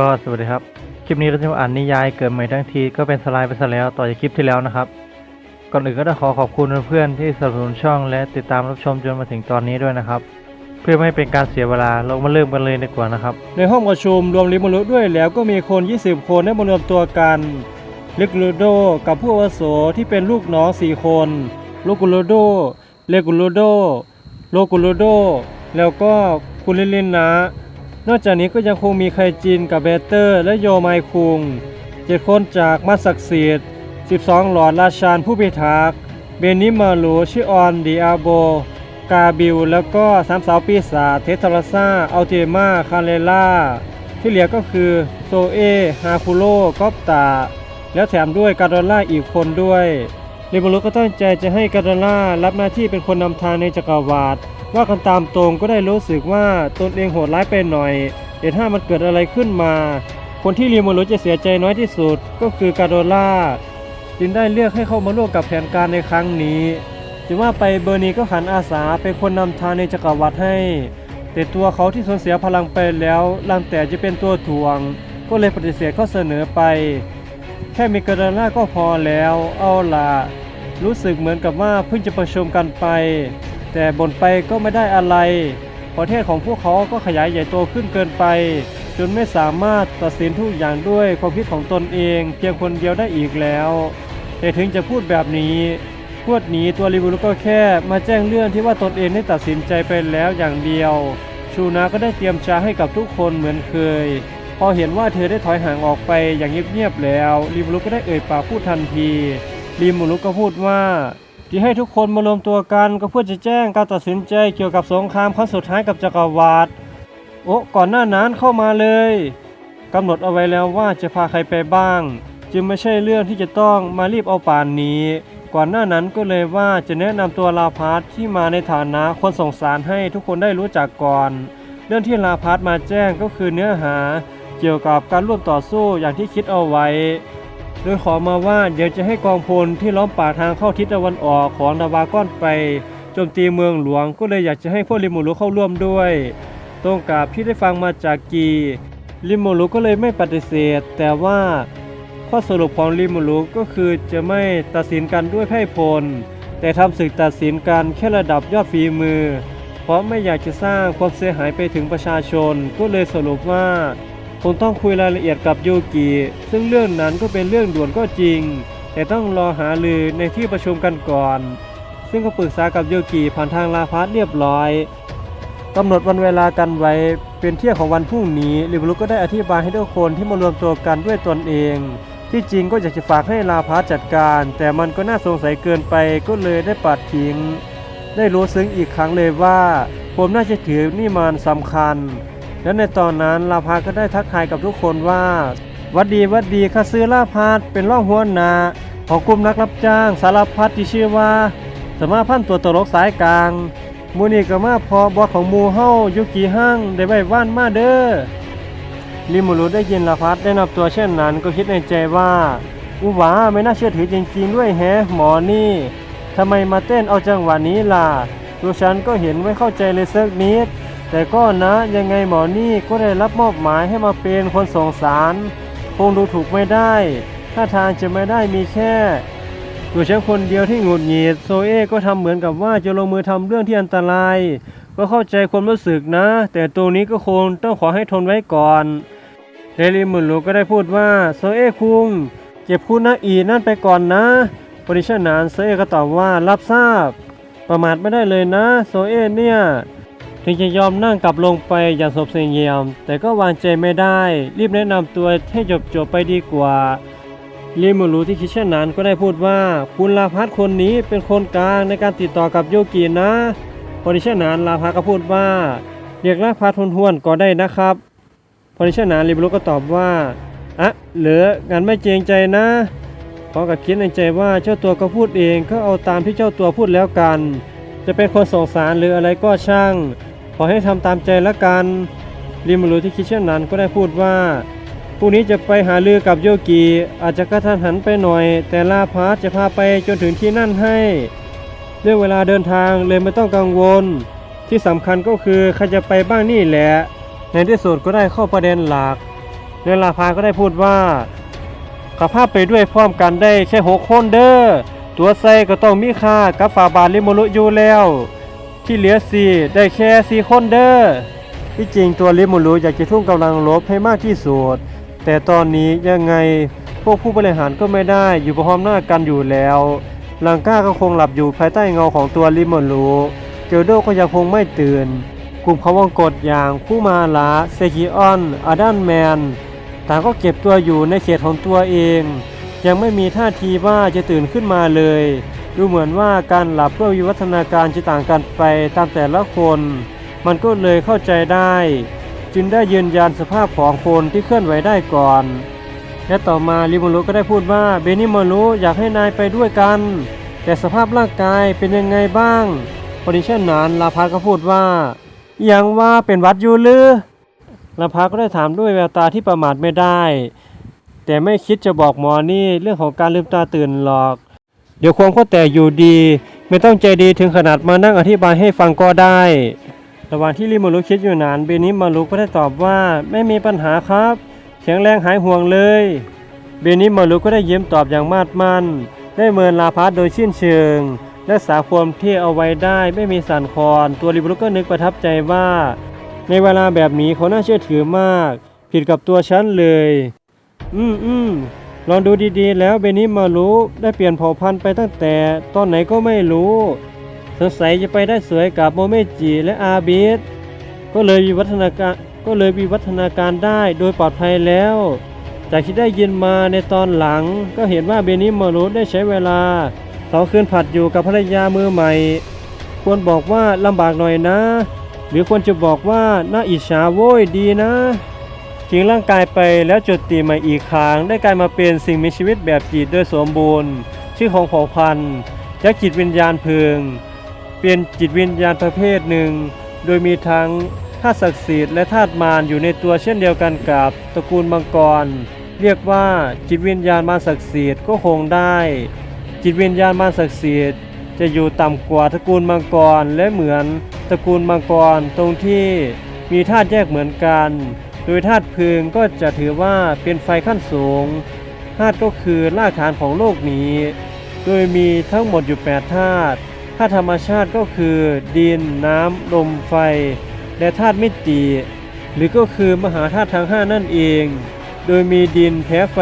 ก็สวัสดีครับ คลิปนี้เราจะมาอ่านนิยายเกิดใหม่ทั้งทีก็เป็นสไลด์ไปซะแล้วต่อจากคลิปที่แล้วนะครับ ก่อนอื่นก็ต้องขอขอบคุณเพื่อนๆที่สนับสนุนช่องและติดตามรับชมจนมาถึงตอนนี้ด้วยนะครับ เพื่อไม่ให้เป็นการเสียเวลาเรามาเริ่มกันเลยดีกว่านะครับ ในห้องประชุมรวมลิมรุด้วยแล้วก็มีคน 20 คนได้มารวมตัวกันเลกุลโดกับผู้อาวุโสที่เป็นลูกน้อง4คนโลกุลโดเลกุลโดโลกุลโดแล้วก็คุณลิลินนะ นอกจากนี้ก็ยังคงมีไคจินกับเบเตอร์ และโยไมคุงเจ็ดคนจากมัสศักดิ์สิทธิ์12 หลอดราชานผู้พิทักษ์เบนิมาลูชิออนดิอาโบ กาบิล แล้วก็สามสาวปีศาจเททาราซาอัลเทมาคาเลล่า ที่เหลือก็คือโซเอ ฮาคุโรกอบตา แล้วแถมด้วยการดอลล่าอีกคนด้วยเรเบรุก็ตั้งใจจะให้การดอลล่ารับหน้าที่เป็นคนนำทางในจักรวาล ว่ากันตามตรงก็ได้รู้สึกว่าตนเองโหดร้ายไปหน่อยเดี๋ยวถ้ามันเกิดอะไรขึ้นมา คนที่เรเบรุจะเสียใจน้อยที่สุดก็คือการดล่าจึงได้เลือกให้เข้ามาร่วมกับแผนการในครั้งนี้ถือว่าไปเบอร์นีก็ขันอาสาเป็นคนนำทางในจักรวรรดิให้ แต่ตัวเขาที่สูญเสียพลังไปแล้วลังแต่จะเป็นตัวถ่วง ก็เลยปฏิเสธข้อเสนอไป แค่มีกระดาก็พอแล้ว เอาล่ะรู้สึกเหมือนกับว่าเพิ่งจะประชุมกันไป แต่บ่นไปก็ไม่ได้อะไร ประเทศของพวกเขาก็ขยายใหญ่โตขึ้นเกินไป จนไม่สามารถตัดสินทุกอย่างด้วยความคิดของตนเองเพียงคนเดียวได้อีกแล้ว แต่ถึงจะพูดแบบนี้พวดหนีตัวริบุรุก็แค่มาแจ้งเรื่องที่ว่าตนเองได้ตัดสินใจไปแล้วอย่างเดียว ชูนาก็ได้เตรียมชาให้กับทุกคนเหมือนเคย พอเห็นว่าเธอได้ถอยห่างออกไปอย่างเงียบๆแล้วริบุรุก็ได้เอ่ยปากพูดทันทีริมุรุก็พูดว่า ที่ให้ทุกคนมารวมตัวกันก็เพื่อจะแจ้งการตัดสินใจเกี่ยวกับสงครามครั้งสุดท้ายกับจักรวรรดิโอ้ก่อนหน้านั้นเข้ามาเลยกำหนดเอาไว้แล้วว่าจะพาใครไปบ้าง จึงไม่ใช่เรื่องที่จะต้องมารีบเอาป่านนี้ ก่อนหน้านั้นก็เลยว่าจะแนะนำตัวลาพาร์ทที่มาในฐานะคนส่งสารให้ทุกคนได้รู้จักก่อน เรื่องที่ลาพาร์ทมาแจ้งก็คือเนื้อหา เกี่ยวกับการร่วมต่อสู้อย่างที่คิดเอาไว้ โดยขอมาว่าเดี๋ยวจะให้กองพลที่ล้อมป่าทางเข้าทิศตะวันออกของดาวาก้อนไปโจมตีเมืองหลวง ก็เลยอยากจะให้พวกริมูรุเข้าร่วมด้วย ตรงกับที่ได้ฟังมาจากกีริมูรุก็เลยไม่ปฏิเสธ แต่ว่าข้อสรุปของริมูรุก็คือจะไม่ตัดสินกันด้วยไพ่พล แต่ทำศึกตัดสินกันแค่ระดับยอดฝีมือ เพราะไม่อยากจะสร้างความเสียหายไปถึงประชาชน ก็เลยสรุปว่า คงต้องคุยรายละเอียดกับยูกิซึ่งเรื่องนั้นก็เป็นเรื่องด่วนก็จริง แต่ต้องรอหาลือในที่ประชุมกันก่อน ซึ่งก็ปรึกษากับยูกิผ่านทางลาพาร์ทเรียบร้อยกำหนดวันเวลากันไว้เป็นเที่ยงของวันพรุ่งนี้ลิบลุก็ได้อธิบายให้ทุกคนที่มารวมตัวกันด้วยตนเอง ที่จริงก็อยากจะฝากให้ลาพาร์ทจัดการ แต่มันก็น่าสงสัยเกินไปก็เลยได้ปัดทิ้ง ได้รู้ซึ้งอีกครั้งเลยว่าผมน่าจะถือนี่มันสำคัญ และในตอนนั้นลาพาก็ได้ทักทายกับทุกคนว่าวัดดีวัดดีข้าซื้อลาพาเป็นร่องหัวหนาของกลุ่มนักรับจ้างสารพัดที่ชื่อว่า สมาพันธ์ตัวตลกสายกลางมูนี่ก็มาพอบอของมูเฮายุกิห้างได้ไว้ว่านมาเด้อลิมูรุได้ยินลาพัดได้นับตัวเช่นนั้นก็คิดในใจว่าอุหวาไม่น่าเชื่อถือจริงๆด้วยแฮหมอนี่ทำไมมาเต้นเอาจังหวะนี้ล่ะตัวฉันก็เห็นไม่เข้าใจเลยสักนิด แต่ก็นะยังไงหมอนี่ก็ได้รับมอบหมายให้มาเป็นคนส่งสารคงดูถูกไม่ได้ถ้าทางจะไม่ได้มีแค่ตัวฉันคนเดียวที่หงุดหงิดโซเอก็ทำเหมือนกับว่าจะลงมือทำเรื่องที่อันตราย ก็เข้าใจความรู้สึกนะ แต่ตัวนี้ก็คงต้องขอให้ทนไว้ก่อนเดลิมุนลูก็ได้พูดว่าโซเอคุงเก็บคุณนะอีนั่นไปก่อนนะปริชนานโซเอก็ตอบว่ารับทราบ ประมาทไม่ได้เลยนะโซเอเนี่ย ถึงจะยอมนั่งกลับลงไปอย่างสบเสียงเยียม แต่ก็วางใจไม่ได้ รีบแนะนำตัวให้จบจบไปดีกว่าลิมูรูที่คิดเช่นนั้นก็ได้พูดว่า คุณลาพัทคนนี้เป็นคนกลางในการติดต่อกับโยกินะพอดิเช่นนั้นลาพัทก็พูดว่า เรียกลาพัททวนทวนๆก็ได้นะครับพอดิเช่นนั้นลิมูรูก็ตอบว่าอะเหลืองานไม่เจงใจนะพอกับคิดในใจว่าเจ้าตัวก็พูดเองก็เอาตามที่เจ้าตัวพูดแล้วกัน จะเป็นคนสงสารหรืออะไรก็ช่าง อให้ทำตามใจละกันริมูรุที่คิดเช่นนั้นก็ได้พูดว่าพรุ่งนี้จะไปหาลือกับโยกีอาจจะกระทันหันไปหน่อย แต่ลาพาร์ทจะพาไปจนถึงที่นั่นให้ เรื่องเวลาเดินทางเลยไม่ต้องกังวล ที่สำคัญก็คือใครจะไปบ้างนี่แหละ ในที่สุดก็ได้เข้าประเด็นหลักเนลาพาก็ได้พูดว่าขับภาพไปด้วยพร้อมกันได้แค่หกคนเด้อตัวไซก็ต้องมีค่ากับฝาบาทลิโมรุอยู่แล้ว ที่เหลือสี่ได้แค่สี่คนเด้อที่จริงตัวลิโมรุอยากจะทุ่มกำลังลบให้มากที่สุด แต่ตอนนี้ยังไงพวกผู้บริหารก็ไม่ได้อยู่พร้อมหน้ากันอยู่แล้วลังก้าก็คงหลับอยู่ภายใต้เงาของตัวลิโมรุเกลโดก็ยังคงไม่ตื่น กลุ่มเขาวงกฏอย่างคู่มาลาเซกิออนอาดันแมนต่างก็เก็บตัวอยู่ในเขตของตัวเอง ยังไม่มีท่าทีว่าจะตื่นขึ้นมาเลย ดูเหมือนว่าการหลับเพื่อวิวัฒนาการจะต่างกันไปตามแต่ละคน มันก็เลยเข้าใจได้ จึงได้ยืนยันสภาพของคนที่เคลื่อนไหวได้ก่อน และต่อมาริโมรุก็ได้พูดว่าเบนิโมรุอยากให้นายไปด้วยกัน แต่สภาพร่างกายเป็นยังไงบ้างพอดีเช่นนั้นลาพาก็พูดว่ายังว่าเป็นวัดอยู่หรือลาพาก็ได้ถามด้วยแววตาที่ประมาทไม่ได้ แต่ไม่คิดจะบอกหมอนี่เรื่องของการลืมตาตื่นหรอก เดี๋ยวความเข้าแต่อยู่ดี ไม่ต้องใจดีถึงขนาดมานั่งอธิบายให้ฟังก็ได้ ระหว่างที่ริโมรุคิดอยู่นานเบนิมารุก็ได้ตอบว่าไม่มีปัญหาครับแข็งแรงหายห่วงเลย เบนิมารุก็ได้ยิ้มตอบอย่างมาดมั่น ได้เมินลาพาโดยสิ้นเชิงและสาความที่เอาไว้ได้ไม่มีสันคลอน ตัวริโมรุก็นึกประทับใจว่า ในเวลาแบบนี้เขาน่าเชื่อถือมาก ผิดกับตัวฉันเลย อืมอืม ลองดูดีๆ แล้วเบนิมารุได้เปลี่ยนเผ่าพันธุ์ไปตั้งแต่ตอนไหนก็ไม่รู้ สงสัยจะไปได้สวยกับโมเมจิและอาบิสก็เลยวิวัฒนาการก็เลยวิวัฒนาการได้โดยปลอดภัยแล้ว จากที่ได้ยินมาในตอนหลัง ก็เห็นว่าเบนิมารุได้ใช้เวลาสองคืนผัดอยู่กับภรรยามือใหม่ ควรบอกว่าลำบากหน่อยนะ หรือควรจะบอกว่าน่าอิจฉาโว้ยดีนะ ทิ้งร่างกายไปแล้วจุดตีใหม่อีกครั้ง ได้กลายมาเป็นสิ่งมีชีวิตแบบจิตโดยสมบูรณ์ ชื่อของเผ่าพันธุ์ยักษ์จิตวิญญาณเพึงเป็นจิตวิญญาณประเภทหนึ่ง โดยมีทั้งธาตุศักดิ์สิทธิ์และธาตุมารอยู่ในตัวเช่นเดียวกันกับตระกูลมังกร เรียกว่าจิตวิญญาณมารศักดิ์สิทธิ์ก็คงได้ จิตวิญญาณมารศักดิ์สิทธิ์จะอยู่ต่ำกว่าตระกูลมังกรและเหมือนตระกูลมังกรตรงที่มีธาตุแยกเหมือนกัน ดยธาตุพลิงก็จะถือว่าเป็นไฟขั้นสูงธาตุก็คือรากฐานของโลกนี้ โดยมีทั้งหมดอยู่8ธาตุธาตุธรรมชาติก็คือ ดิน น้ำลมไฟ และธาตุมิติ หรือก็คือมหาธาตุทั้ง5นั่นเอง โดยมีดินแพ้ไฟ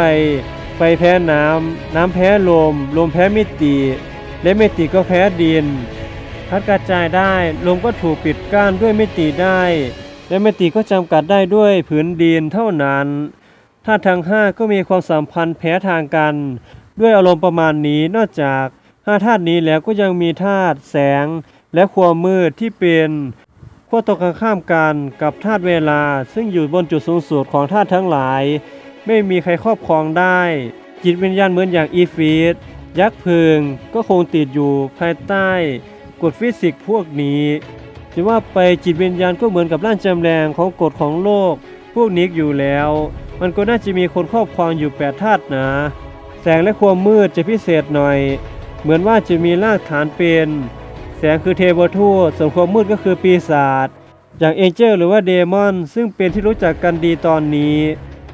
ไฟแพ้น้ำ น้ำแพ้ลม ลมแพ้มิติ และมิติก็แพ้ดิน พัดกระจายได้ ลมก็ถูกปิดกั้นด้วยมิติได้ และมิติก็จำกัดได้ด้วยผืนดินเท่านั้นธาตุทั้งห้าก็มีความสัมพันธ์แพ้ทางกัน ด้วยอารมณ์ประมาณนี้นอกจากห้าธาตุนี้แล้วก็ยังมีธาตุแสง และความมืดที่เป็นขั้วตรงกันข้ามกันกับธาตุเวลา ซึ่งอยู่บนจุดสูงสุดของธาตุทั้งหลาย ไม่มีใครครอบครองได้ จิตวิญญาณเหมือนอย่างอีฟีดยักษ์พิงก็คงติดอยู่ภายใต้กฎฟิสิกส์พวกนี้ จะว่าไปจิตวิญญาณก็เหมือนกับร่างจำแรงของกฎของโลก พวกนี้อยู่แล้ว มันก็น่าจะมีคนครอบครองอยู่แปดธาตุนะแสงและความมืดจะพิเศษหน่อย เหมือนว่าจะมีรากฐานเป็น แสงคือเทวทูตส่วนความมืดก็คือปีศาจอย่างเอเจอร์หรือว่าเดมอนซึ่งเป็นที่รู้จักกันดีตอนนี้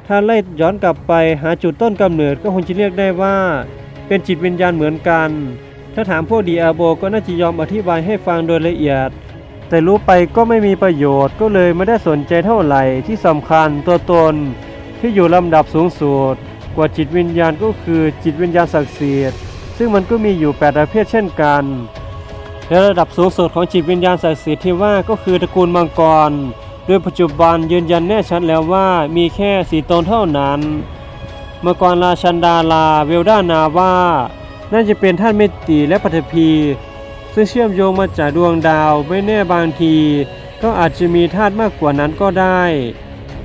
ถ้าไล่ย้อนกลับไปหาจุดต้นกำเนิดก็คงจะเรียกได้ว่า เป็นจิตวิญญาณเหมือนกัน ถ้าถามพวกดีอาโบก็น่าจะยอมอธิบายให้ฟังโดยละเอียด แต่รู้ไปก็ไม่มีประโยชน์ก็เลยไม่ได้สนใจเท่าไหร่ที่สำคัญตัวตน ที่อยู่ลำดับสูงสุดกว่าจิตวิญญาณก็คือจิตวิญญาณศักดิ์สิทธิ์ซึ่งมันก็มีอยู่แปดประเภทเช่นกัน และระดับสูงสุดของจิตวิญญาณศักดิ์สิทธิ์ที่ว่าก็คือตระกูลมังกร โดยปัจจุบันยืนยันแน่ชัดแล้วว่ามีแค่สีตนเท่านั้น มังกรราชันดาลาเวลดานาว่าน่าจะเป็นท่านเมตติและปัทภี ซึ่งเชื่อมโยงมาจากดวงดาวไม่แน่บางที ก็อาจจะมีธาตุมากกว่านั้นก็ได้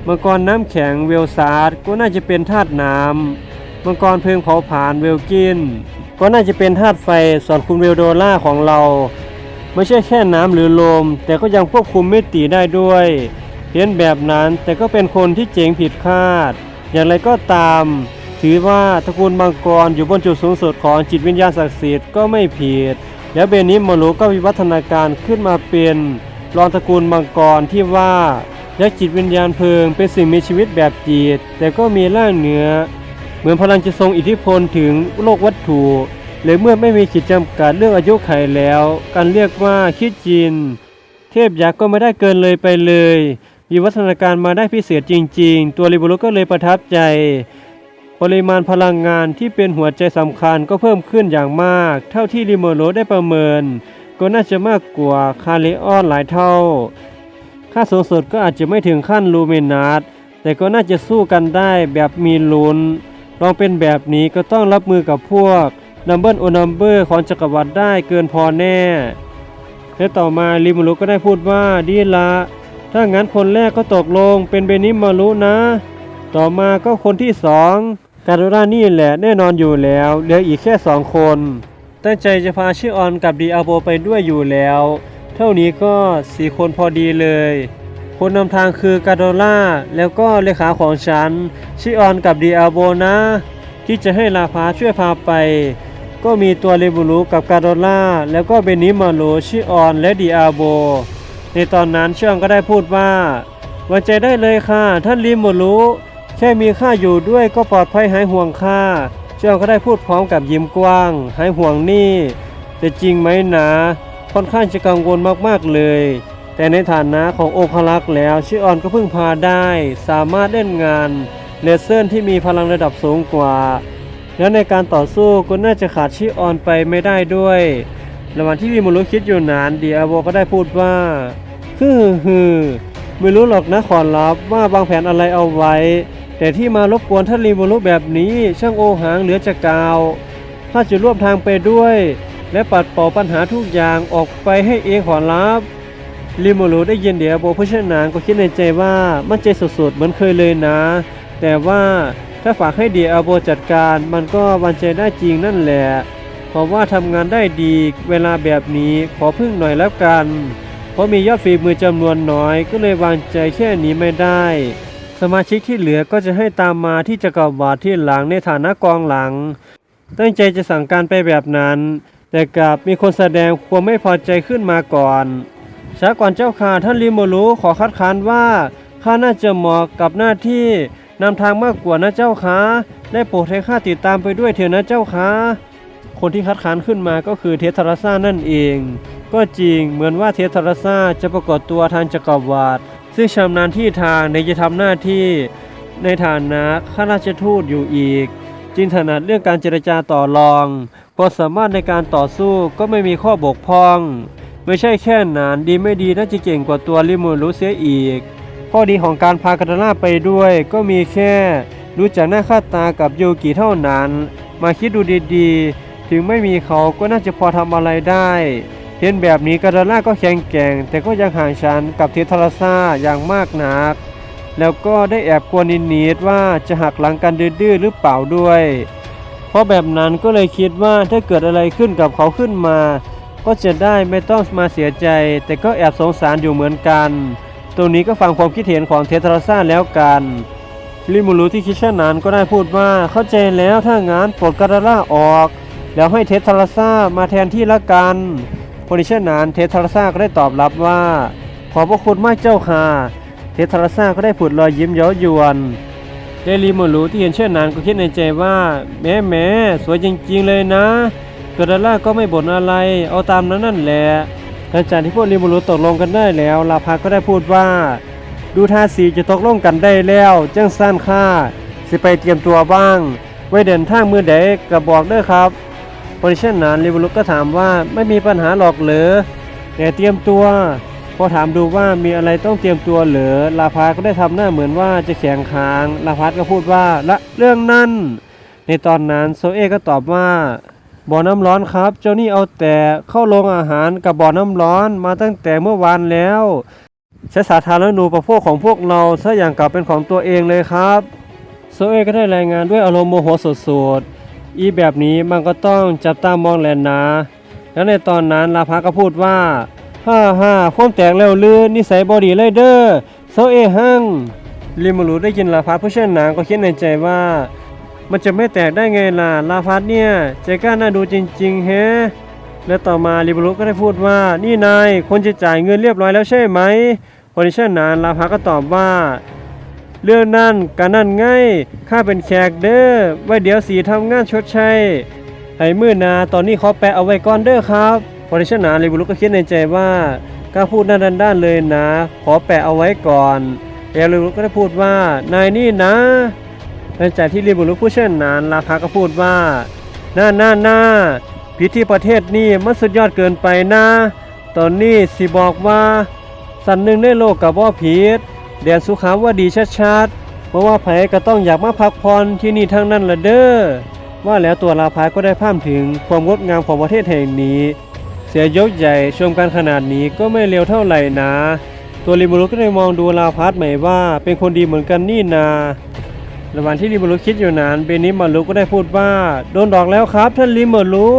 มังกรน้ำแข็งเวลซาร์ดก็น่าจะเป็นธาตุน้ำมังกรเพลิงเผาผลาญเวลกิน ก็น่าจะเป็นธาตุไฟส่วนคุณเวลโดล่าของเรา ไม่ใช่แค่น้ำหรือลม แต่ก็ยังควบคุมมิติได้ด้วยเห็นแบบนั้นแต่ก็เป็นคนที่เจ๋งผิดคาด อย่างไรก็ตาม ถือว่าตระกูลมังกรอยู่บนจุดสูงสุดของจิตวิญญาณศักดิ์สิทธิ์ก็ไม่ผิด แล้วเบนิโมรุก็วิวัฒนาการขึ้นมาเป็นรองตระกูลมังกรที่ว่าและจิตวิญญาณเพลิงเป็นสิ่งมีชีวิตแบบจิต แต่ก็มีร่างเหนือ เหมือนพลังจะทรงอิทธิพลถึงโลกวัตถุหรือเมื่อไม่มีขีดจำกัดเรื่องอายุไขแล้ว การเรียกว่าคิดจิน เทพยักษ์ก็ไม่ได้เกินเลยไปเลย มีวัฒนาการมาได้พิเศษจริง ๆ ตัวริบุรุก็เลยประทับใจ ปริมาณพลังงานที่เป็นหัวใจสำคัญก็เพิ่มขึ้นอย่างมาก เท่าที่ริโมโรได้ประเมิน ก็น่าจะมากกว่าคาเลออนหลายเท่า ค่าสูงสุดก็อาจจะไม่ถึงขั้นลูเมนาสแต่ก็น่าจะสู้กันได้แบบมีลุ้น ลองเป็นแบบนี้ก็ต้องรับมือกับพวกนัมเบิลโอนัมเบอร์ของจักรวรรดิได้เกินพอแน่ และต่อมาริมูรุก็ได้พูดว่าดีละ ถ้างั้นคนแรกก็ตกลงเป็นเบนิมารุนะ ต่อมาก็คนที่สอง การุรานี่แหละแน่นอนอยู่แล้ว เหลืออีกแค่สองคน ตั้งใจจะพาชิออนกับดีอาโบไปด้วยอยู่แล้ว เท่านี้ก็สี่คนพอดีเลย คนนำทางคือกาโดล่าแล้วก็เลขาของฉันชิออนกับดีอาโบนะ ที่จะให้ลาพาช่วยพาไป ก็มีตัวเลบูรุกับกาโดล่าแล้วก็เบนิมาโลชิออนและดีอาโบ ในตอนนั้นเชื่องก็ได้พูดว่าไว้ใจได้เลยค่ะ ท่านลิมูรุ แค่มีข้าอยู่ด้วยก็ปลอดภัยหายห่วงข้าเชื่องก็ได้พูดพร้อมกับยิ้มกว้าง หายห่วงนี่แต่จริงไหมนะค่อนข้างจะกังวลมากๆเลย แต่ในฐานะของโองคลักษ์แล้วชิออนก็พึ่งพาได้ สามารถเล่นงานเลเซอร์ที่มีพลังระดับสูงกว่า และในการต่อสู้ก็น่าจะขาดชิออนไปไม่ได้ด้วยระหว่างที่ริมูรุคิดอยู่นานเดีอาโบก็ได้พูดว่าฮึ่มฮึมไม่รู้หรอกนะขอรับว่าบางแผนอะไรเอาไว้ แต่ที่มารบกวนท่านริมูรุแบบนี้ช่างโอหังเหลือจะกล่าวถ้าจะร่วมทางไปด้วย และปัดเป่าปัญหาทุกอย่างออกไปให้เองขอรับริมูรุได้ยินเดียโบผู้ชนานก็คิดในใจว่ามั่นใจสุดๆเหมือนเคยเลยนะ แต่ว่าถ้าฝากให้เดียอโบจัดการมันก็วันใจได้จริงนั่นแหละเพราะว่าทำงานได้ดีเวลาแบบนี้ขอพึ่งหน่อยแล้วกัน เพราะมียอดฝีมือจำนวนน้อยก็เลยวางใจแค่นี้ไม่ได้ สมาชิกที่เหลือก็จะให้ตามมาที่จักรวาลที่หลังในฐานะกองหลัง ตั้งใจจะสั่งการไปแบบนั้น แต่กลับมีคนแสดงความไม่พอใจขึ้นมาก่อนช้าก่อนเจ้าค่ะท่านริโมรุขอคัดค้านว่าข้าน่าจะเหมาะกับหน้าที่นำทางมากกว่านะเจ้าค่ะได้โปรดให้ข้าติดตามไปด้วยเถอะนะเจ้าค่ะคนที่คัดค้านขึ้นมาก็คือเทสทาราซ่านั่นเอง ก็จริงเหมือนว่าเทสทาราซ่าจะปรากฏตัวทางจักรวาล ซึ่งชำนาญที่ทางในจะทำหน้าที่ในฐานะข้าราชทูตอยู่อีก จึงถนัดเรื่องการเจรจาต่อรองความสามารถในการต่อสู้ก็ไม่มีข้อบกพร่อง ไม่ใช่แค่นั้นดีไม่ดีน่าจะเก่งกว่าตัวลิมูรุเสียอีก ข้อดีของการพากาตาล่าไปด้วยก็มีแค่รู้จักหน้าค่าตากับโยกิเท่านั้น มาคิดดูดีๆ ถึงไม่มีเขาก็น่าจะพอทำอะไรได้ เห็นแบบนี้กาตาล่าก็แข็งแกร่ง แต่ก็ยังห่างชั้นกับเททาราซาอย่างมากนัก แล้วก็ได้แอบกวนนิดๆว่าจะหักหลังกันดื้อหรือเปล่าด้วย เพราะแบบนั้นก็เลยคิดว่าถ้าเกิดอะไรขึ้นกับเขาขึ้นมา ก็จะได้ไม่ต้องมาเสียใจ แต่ก็แอบสงสารอยู่เหมือนกัน ตรงนี้ก็ฟังความคิดเห็นของเททาราซาแล้วกันลิมูรุที่คิดเช่นนั้นก็ได้พูดว่าเข้าใจแล้วถ้างั้นปลดกาดาล่าออก แล้วให้เททาราซามาแทนที่ละกัน พอดิเช่นนั้นเททาราซ่าก็ได้ตอบรับว่า ขอบพระคุณมากเจ้าค่ะ เททาราซ่าก็ได้ผุดรอยยิ้มเย้ายวนเดลิมูรุที่เห็นเช่นนั้นก็คิดในใจว่าแหม่แม่สวยจริงๆเลยนะกาดาล่าก็ไม่บ่นอะไร เอาตามนั้นนั่นแหละหลังจากที่พวกลิมูรุตกลงกันได้แล้ว ลาพาก็ได้พูดว่า ดูท่าสีจะตกลงกันได้แล้วจังสั้นค่าสิไปเตรียมตัวบ้าง ไว้เดินทางมือใดก็บอกเด้อครับ พอดิช่นนั้นลิบุลุกก็ถามว่าไม่มีปัญหาหรอกเหรอแต่เตรียมตัว พอถามดูว่ามีอะไรต้องเตรียมตัวเหรอลาพาก็ได้ทำหน้าเหมือนว่าจะแข็งค้างลาพัดก็พูดว่าละเรื่องนั้น ในตอนนั้นโซเอก็ตอบว่าบ่อน้ำร้อนครับ เจ้านี่เอาแต่เข้าโรงอาหารกับบ่อน้ำร้อนมาตั้งแต่เมื่อวานแล้วใช้สาธารณูปโภคของพวกเราซะอย่างกับเป็นของตัวเองเลยครับโซเอก็ได้รายงานด้วยอารมณ์โมโหสุดๆ อีแบบนี้มันก็ต้องจับตามองแหละนะ แล้วในตอนนั้นลาพาก็พูดว่าฮ่าฮ่าความแตกแล้วลือนิสัยบอดีเลยเด้อโซเอฮังลิมูรุได้ยินลาพาผู้เช่นนางก็คิดในใจว่า มันจะไม่แตกได้ไงล่ะลาพัดเนี่ยใจกล้าน่าดูจริงๆแฮะและต่อมาลิบรุก็ได้พูดว่า นี่นายคนจะจ่ายเงินเรียบร้อยแล้วใช่ไหมพอดิชันนั้นลาพาก็ตอบว่า เรื่องนั่นการนั่นไง่ายข้าเป็นแขกเด้อไว้เดี๋ยวสีทำงานชดใช้ไอ้มือนาตอนนี้ขอแปะเอาไว้ก่อนเด้อครับพอดิชันนั้นเลยบุรุษก็คิดในใจว่ากล้าพูดด้านด้านเลยนะ ขอแปะเอาไว้ก่อนแล้วเลยบุรุษก็ได้พูดว่านายนี่นะหลังจากที่รีบุรุษผู้เช่นนั้นลาพาก็พูดว่าหน่าหน่าหน่าพิธีประเทศนี่มันสุดยอดเกินไปนะ ตอนนี้สิบอกว่า สันหนึ่งในโลกกับว่าผิด แดนสุขามว่าดีชัดๆเพราะว่าไผก็ต้องอยากมาพักผ่อนที่นี่ทั้งนั้นละเด้อว่าแล้วตัวลาพาก็ได้พร่ำถึงความงดงามของประเทศแห่งนี้ เสียยกใหญ่ชมกันขนาดนี้ก็ไม่เร็วเท่าไหร่นะ ตัวริบุรุก็ได้มองดูลาพัสใหม่ว่าเป็นคนดีเหมือนกันนี่นาระหว่างที่ริมารุคิดอยู่นานเบนิมารุก็ได้พูดว่าโดนดอกแล้วครับท่านริมารุ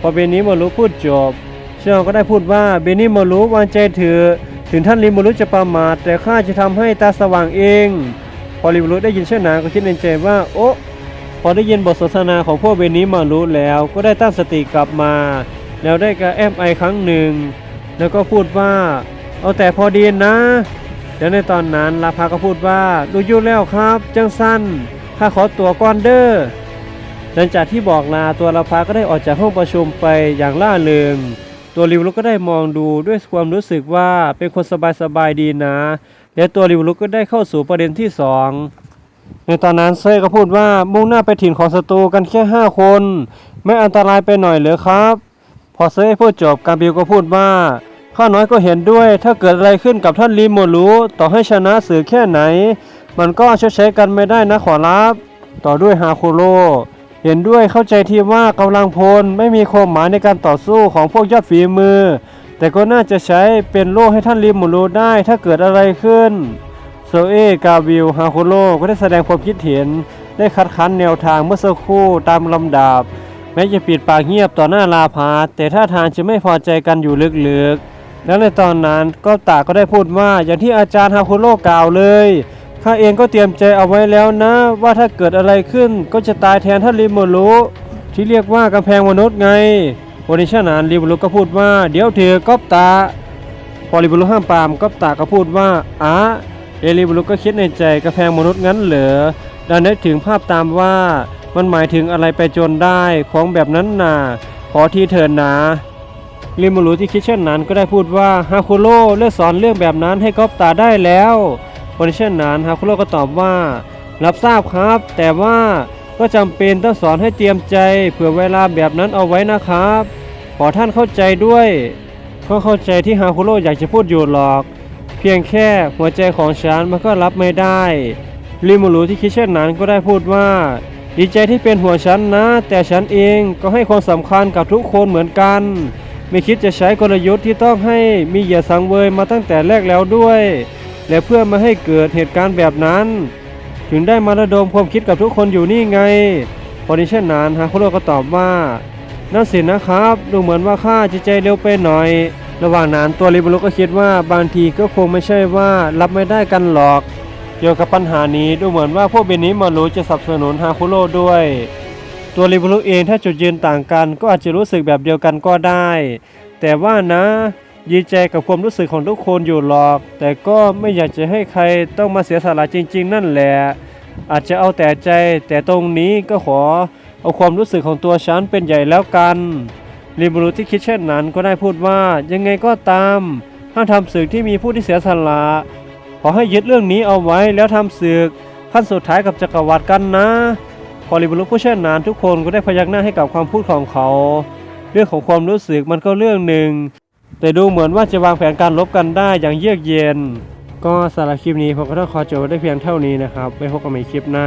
พอเบนิมารุพูดจบเชียวก็ได้พูดว่าเบนิมารุวางใจเถอะ ถึงท่านริมารุจะประมาทแต่ข้าจะทำให้ตาสว่างเอง พอริมารุได้ยินเช่นนั้นก็คิดในใจว่า โอ้พอได้ยินบทสนทนาของพวกเบนิมารุแล้ว ก็ได้ตั้งสติกลับมา แล้วได้กระแอมไอครั้งหนึ่ง แล้วก็พูดว่า เอาแต่พอดีนะแล้วในตอนนั้นลาพาก็พูดว่าดูยู่แล้วครับจังสั้นข้าขอตัวก่อนเด้อหลังจากที่บอกลาตัวลาพาก็ได้ออกจากห้องประชุมไปอย่างล่าเริง ตัวริวลุกก็ได้มองดูด้วยความรู้สึกว่าเป็นคนสบายๆดีนะ และตัวริวลุกก็ได้เข้าสู่ประเด็นที่สองในตอนนั้นเซยก็พูดว่ามุ่งหน้าไปถิ่นของศัตรูกันแค่ห้าคน ไม่อันตรายไปหน่อยเหรอครับ พอเซยพูดจบกาบิลก็พูดว่าข้าน้อยก็เห็นด้วยถ้าเกิดอะไรขึ้นกับท่านลีโมรูต่อให้ชนะสื่อแค่ไหน มันก็ชดใช้กันไม่ได้นะขอรับ ต่อด้วยฮาคุโร เห็นด้วยเข้าใจทีว่ากำลังพลไม่มีความหมายในการต่อสู้ของพวกยอดฝีมือ แต่ก็น่าจะใช้เป็นโล่ให้ท่านลีโมรูได้ถ้าเกิดอะไรขึ้นโซเอกาวิลฮาคุโรก็ได้แสดงความคิดเห็นได้คัดค้านแนวทางเมื่อสักครู่ตามลำดับ แม้จะปิดปากเงียบต่อหน้าลาพาแต่ท่าทางจะไม่พอใจกันอยู่ลึกๆแล้วในตอนนั้นก็ตาก็ได้พูดว่าอย่างที่อาจารย์ฮาคุโร่กล่าวเลย ข้าเองก็เตรียมใจเอาไว้แล้วนะ ว่าถ้าเกิดอะไรขึ้นก็จะตายแทนท่านริโมรุที่เรียกว่ากำแพงมนุษย์ไงวันนี้ชนานริโมรุก็พูดว่า เดี๋ยวเถอก๊อบตา พอริโมรุห้ามปามก๊อบตาก็พูดว่าอ๋าเอริโมรุก็คิดในใจกำแพงมนุษย์งั้นเหรอดันนึกถึงภาพตามว่ามันหมายถึงอะไรไปจนได้ของแบบนั้นน่ะขอทีเถินนะริมูรุที่คิดเช่นนั้นก็ได้พูดว่าฮาคุโร่เลิกสอนเรื่องแบบนั้นให้ก๊อปตาได้แล้ว คนเช่นนั้นฮาคุโร่ก็ตอบว่า รับทราบครับ แต่ว่าก็จำเป็นต้องสอนให้เตรียมใจเผื่อเวลาแบบนั้นเอาไว้นะครับ ขอท่านเข้าใจด้วยก็เข้าใจที่ฮาคุโร่อยากจะพูดอยู่หรอก เพียงแค่หัวใจของฉันมันก็รับไม่ได้ริมูรุที่คิดเช่นนั้นก็ได้พูดว่า ดีใจที่เป็นห่วงฉันนะ แต่ฉันเองก็ให้ความสำคัญกับทุกคนเหมือนกัน ไม่คิดจะใช้กลยุทธ์ที่ต้องให้มีเหยื่อสังเวยมาตั้งแต่แรกแล้วด้วย และเพื่อไม่ให้เกิดเหตุการณ์แบบนั้น ถึงได้มาระดมความคิดกับทุกคนอยู่นี่ไงพอดีเช่นนั้นฮาคุโร่ก็ตอบว่านั่นสินะครับ ดูเหมือนว่าข้าจะใจเร็วไปหน่อย ระหว่างนั้นตัวริบุรุก็คิดว่าบางทีก็คงไม่ใช่ว่ารับไม่ได้กันหรอก เกี่ยวกับปัญหานี้ดูเหมือนว่าพวกเบนิมารุจะสนับสนุนฮาคุโร่ด้วย ตัวริบุรุเองถ้าจุดยืนต่างกัน ก็อาจจะรู้สึกแบบเดียวกันก็ได้ แต่ว่านะ ยีใจกับความรู้สึกของทุกคนอยู่หรอก แต่ก็ไม่อยากจะให้ใครต้องมาเสียสละจริง ๆ นั่นแหละ อาจจะเอาแต่ใจ แต่ตรงนี้ก็ขอเอาความรู้สึกของตัวฉันเป็นใหญ่แล้วกันริบรุที่คิดเช่นนั้นก็ได้พูดว่ายังไงก็ตามห้ามทำศึกที่มีผู้ที่เสียสละขอให้ยึดเรื่องนี้เอาไว้แล้วทำศึกขั้นสุดท้ายกับจักรวรรดิกันนะพอริบรุผู้เช่นนั้นทุกคนก็ได้พยักหน้าให้กับความพูดของเขา เรื่องของความรู้สึกมันก็เรื่องหนึ่ง แต่ดูเหมือนว่าจะวางแผนการลบกันได้อย่างเยือกเย็น ก็สำหรับคลิปนี้ผมก็ต้องขอจบได้เพียงเท่านี้นะครับไว้พบกันใหม่คลิปหน้า